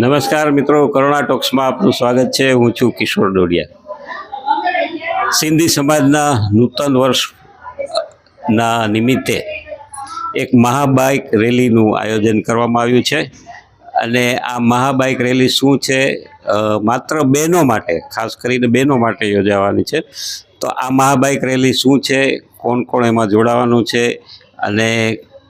નમસ્કાર મિત્રો, કરુણા ટોક્સમાં આપનું સ્વાગત છે. હું છું કિશોર ડોડિયા. સિંધી સમાજના નૂતન વર્ષના નિમિત્તે એક મહાબાઇક રેલીનું આયોજન કરવામાં આવ્યું છે. અને આ મહાબાઇક રેલી શું છે? માત્ર બહેનો માટે, ખાસ કરીને બહેનો માટે યોજાવાની છે. તો આ મહાબાઇક રેલી શું છે? કોણ કોણ એમાં જોડાવાનું છે? અને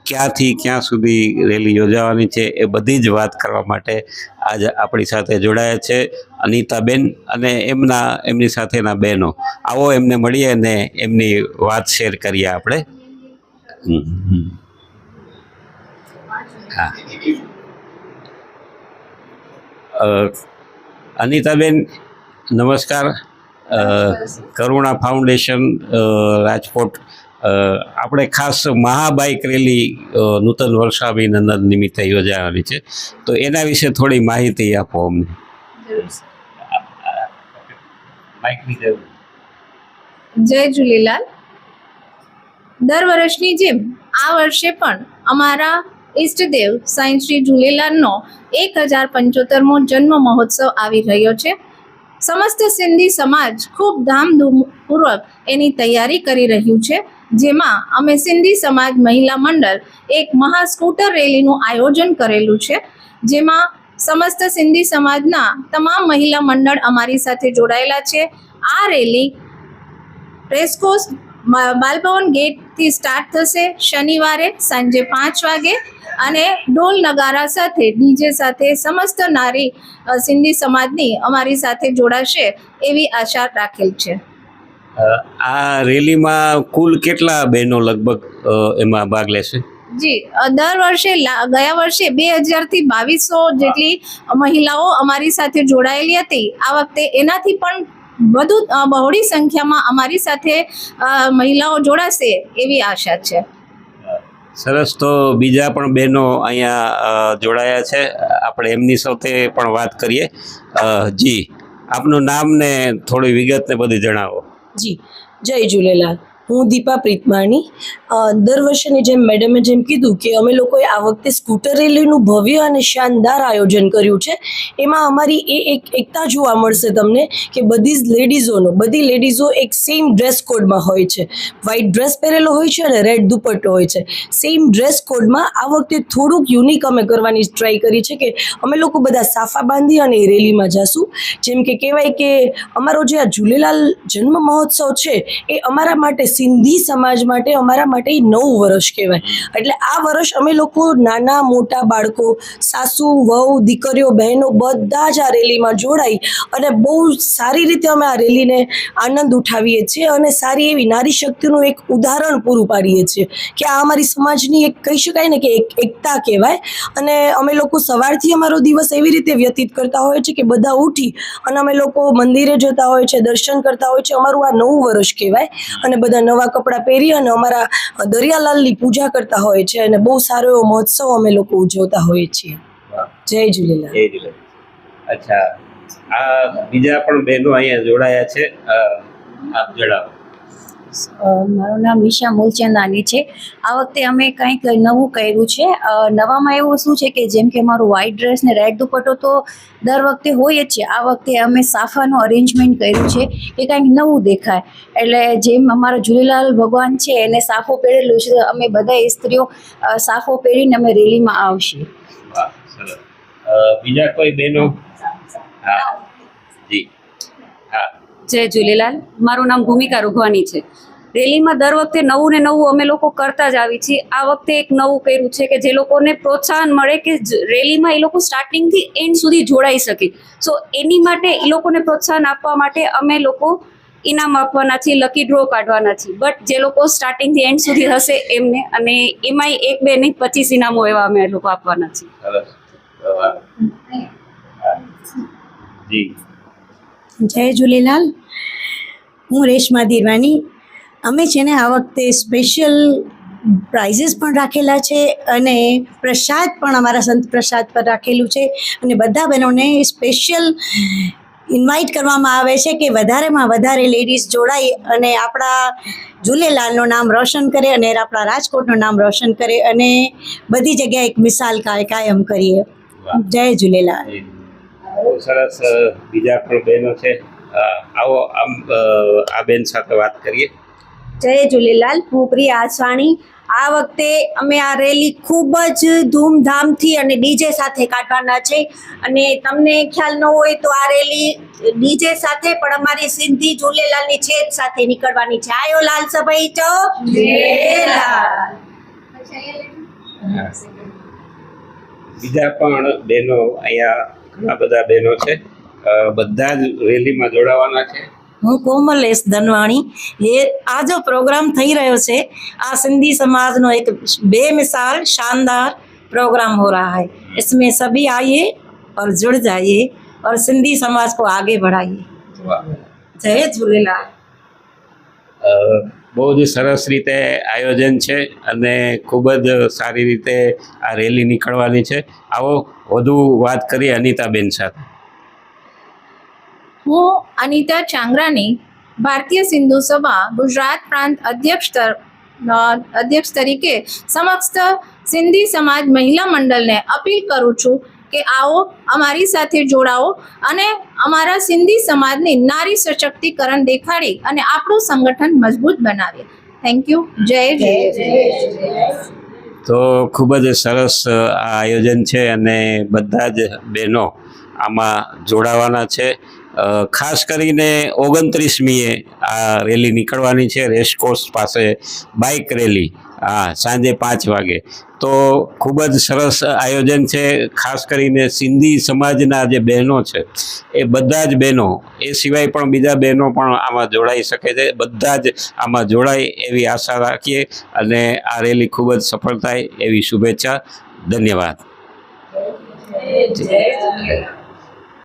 ક્યાંથી ક્યાં સુધી રેલી યોજાવાની છે એ બધી જ વાત કરવા માટે આજે આપણી સાથે જોડાયા છે અનિતાબેન અને એમના, એમની સાથેના બહેનો. આવો એમને મળીએ અને એમની વાત શેર કરીએ આપણે. હા. અનિતાબેન, નમસ્કાર. કરુણા ફાઉન્ડેશન રાજકોટ આપણે ખાસ મહાબાઇક રેલી નૂતન વર્ષાભિનંદન નિમિત્તે યોજાવાની છે. તો એના વિશે થોડી માહિતી આપો અમને. જય ઝૂલેલાલ દર વર્ષની જેમ આ વર્ષે પણ અમારા ઈષ્ટદેવ સાંઈ શ્રી ઝૂલેલાલનો એક હજાર પંચોતેરમો જન્મ મહોત્સવ આવી રહ્યો છે. સમસ્ત સિંધી સમાજ ખૂબ ધામધૂમપૂર્વક એની તૈયારી કરી રહ્યું છે. જેમાં અમે સિંધી સમાજ મહિલા મંડળ એક મહા સ્કૂટર રેલીનું આયોજન કરેલું છે, જેમાં સમસ્ત સિંધી સમાજના તમામ મહિલા મંડળ અમારી સાથે જોડાયેલા છે. આ રેલી રેસકોર્સ બાલભવન ગેટથી સ્ટાર્ટ થશે શનિવારે સાંજે પાંચ વાગે અને ઢોલ નગારા સાથે, ડીજે સાથે સમસ્ત નારી સિંધી સમાજની અમારી સાથે જોડાશે એવી આશા રાખેલ છે. આ રેલીમાં કુલ કેટલા બહેનો લગભગ એમાં ભાગ લેશે? જી દર વર્ષે ગયા વર્ષે બે હજારથી બાવીસો જેટલી મહિલાઓ અમારી સાથે જોડાયેલી હતી. આ વખતે એનાથી પણ વધુ બહોળી સંખ્યામાં અમારી સાથે મહિલાઓ જોડાશે એવી આશા છે. સરસ તો બીજા પણ બહેનો અહીંયા જોડાયા છે. આપણે એમની સાથે પણ વાત કરીએ. જી આપનું નામ ને થોડી વિગત ને બધી જણાવો. જી. જય ઝૂલેલાલ હું દીપા પ્રીતમાણી. દર વર્ષેની જેમ મેડમે જેમ કીધું કે અમે લોકોએ આ વખતે સ્કૂટર રેલીનું ભવ્ય અને શાનદાર આયોજન કર્યું છે. એમાં અમારી એ એક એકતા જોવા મળશે તમને કે બધી જ લેડીઝોનો, બધી લેડીઝો એક સેમ ડ્રેસ કોડમાં હોય છે. વ્હાઇટ ડ્રેસ પહેરેલો હોય છે અને રેડ દુપટ્ટો હોય છે. સેમ ડ્રેસ કોડમાં આ વખતે થોડુંક યુનિક અમે કરવાની ટ્રાય કરી છે કે અમે લોકો બધા સાફા બાંધી અને એ રેલીમાં જાશું. જેમ કે કહેવાય કે અમારો જે આ ઝૂલેલાલ જન્મ મહોત્સવ છે, એ અમારા માટે સિંધી સમાજ માટે અમારા માટે નવું વર્ષ કહેવાય. એટલે આ વર્ષ અમે લોકો નાના, મોટા બાળકો, સાસુ, વહુ, દીકરીઓ, બહેનો બધા જ આ રેલીમાં જોડાઈ અને બહુ સારી રીતે અમે આ રેલીને આનંદ ઉઠાવીએ છીએ અને સારી એવી નારી શક્તિનું એક ઉદાહરણ પૂરું પાડીએ છીએ કે આ અમારી સમાજની એક કહી શકાય ને કે એક એકતા કહેવાય. અને અમે લોકો સવારથી અમારો દિવસ એવી રીતે વ્યતીત કરતા હોય છે કે બધા ઉઠી અને અમે લોકો મંદિરે જતા હોય છે, દર્શન કરતા હોય છે. અમારું આ નવું વર્ષ કહેવાય અને બધા નવા કપડાં પહેરી અને અમારા દરિયાલાલની પૂજા કરતા હોય છે અને બહુ સારો એવો મહોત્સવ અમે લોકો ઉજવતા હોઈએ છીએ. જય ઝૂલેલાલ જય ઝૂલેલાલ અચ્છા, આ બીજા પણ બહેનો અહીંયા જોડાયા છે. આપ જણાવો. મારું નામ નિશા મૂલચંદાની છે. આ વખતે અમે કંઈક નવું કર્યું છે. નવામાં એવું શું છે કે જેમ કે મારું વ્હાઇટ ડ્રેસ ને રેડ દુપટ્ટો તો દર વખતે હોય જ છે. આ વખતે અમે સાફાનું અરેન્જમેન્ટ કર્યું છે કે કંઈક નવું દેખાય. એટલે જેમ અમારા ઝૂલેલાલ ભગવાન છે, એને સાફો પહેરેલું છે, અમે બધા સ્ત્રીઓ સાફો પહેરીને અમે રેલીમાં આવશે. બીજા કોઈ બહેનો? હા. જય ઝૂલેલાલ મારું નામ ભૂમિકા રૂઘવાની છે. રેલીમાં દર વખતે નવું ને નવું અમે લોકો કરતા જ આવી છીએ. આ વખતે એક નવું કર્યું છે કે જે લોકોને પ્રોત્સાહન મળે કે રેલીમાં એ લોકો સ્ટાર્ટિંગથી એન્ડ સુધી જોડાઈ શકે. સો એની માટે એ લોકોને પ્રોત્સાહન આપવા માટે અમે લોકો ઇનામ આપવાના છીએ લકી ડ્રો કાઢવાના છીએ. બટ જે લોકો સ્ટાર્ટિંગથી એન્ડ સુધી હશે એમને અને એમાંય એક બે નહીં પચીસ ઇનામો એવા અમે લોકો આપવાના છીએ. જી. જય ઝૂલેલાલ હું રેશમા દીરવાની અમે છે ને આ વખતે સ્પેશિયલ પ્રાઇઝીસ પણ રાખેલા છે અને પ્રસાદ પણ અમારા સંત પ્રસાદ પર રાખેલું છે અને બધા બહેનોને સ્પેશિયલ ઇન્વાઇટ કરવામાં આવે છે કે વધારેમાં વધારે લેડીઝ જોડાઈ અને આપણા ઝૂલેલાલનું નામ રોશન કરે અને આપણા રાજકોટનું નામ રોશન કરે અને બધી જગ્યાએ એક મિસાલ કાય કાયમ કરીએ. જય ઝૂલેલાલ બહુ સરસ બીજા પણ બહેનો છે. આવો આમ આ બેન સાથે વાત કરીએ. જય ઝૂલેલાલ હું પ્રિયા આસવાણી. આ વખતે અમે આ રેલી ખૂબ જ ધૂમધામથી અને ડીજે સાથે કાઢવાના છે. અને તમને ખ્યાલ ન હોય તો આ રેલી ડીજે સાથે પણ અમારી સિંધી ઝૂલેલાલની છેદ સાથે નીકળવાની છે. આયો લાલ સભાઈ ચો? બીજા પણ બહેનો અહીંયા ઘણા બધા બહેનો છે અ, બધા જ રેલીમાં જોડાવાના છે હું कोमल एस धनवाणी ये आज जो प्रोग्राम થઈ રહ્યો છે આ सिंधी समाज નો एक बेमिसाल शानदार प्रोग्राम हो रहा है इसमें सभी आइए और जुड़ जाइए और सिंधी समाज को आगे बढ़ाइए વાહ. जय झूलेलाल અ, બહુ જ સરસ રીતે આયોજન છે અને ખૂબ જ સારી રીતે આ રેલી નીકળવાની છે. આવો વધુ વાત કરીએ અનિતાબેન સાથે. હું અનિતા ચાંગરાની ભારતીય સિંધુ સભા ગુજરાત પ્રાંત અધ્યક્ષ અધ્યક્ષ તરીકે સમસ્ત સિંધી સમાજ મહિલા મંડળને અપીલ કરું છું કે આવો અમારી સાથે જોડાઓ અને અમારા સિંધી સમાજની નારી સશક્તિકરણ દેખાડી અને આપણું સંગઠન મજબૂત બનાવીએ. થેન્ક યુ જય જય તો ખૂબ જ સરસ આ આયોજન છે અને બધા જ બહેનો આમાં જોડાવાના છે. ખાસ કરીને ઓગણત્રીસમીએ આ રેલી નીકળવાની છે રેસકોર્સ પાસે બાઇક રેલી. હા, સાંજે પાંચ વાગે. તો ખૂબ જ સરસ આયોજન છે, ખાસ કરીને સિંધી સમાજના જે બહેનો છે, એ બધા જ બહેનો, એ સિવાય પણ બીજા બહેનો પણ આમાં જોડાઈ શકે છે. બધા જ આમાં જોડાય એવી આશા રાખીએ અને આ રેલી ખૂબ જ સફળ થાય એવી શુભેચ્છા. ધન્યવાદ.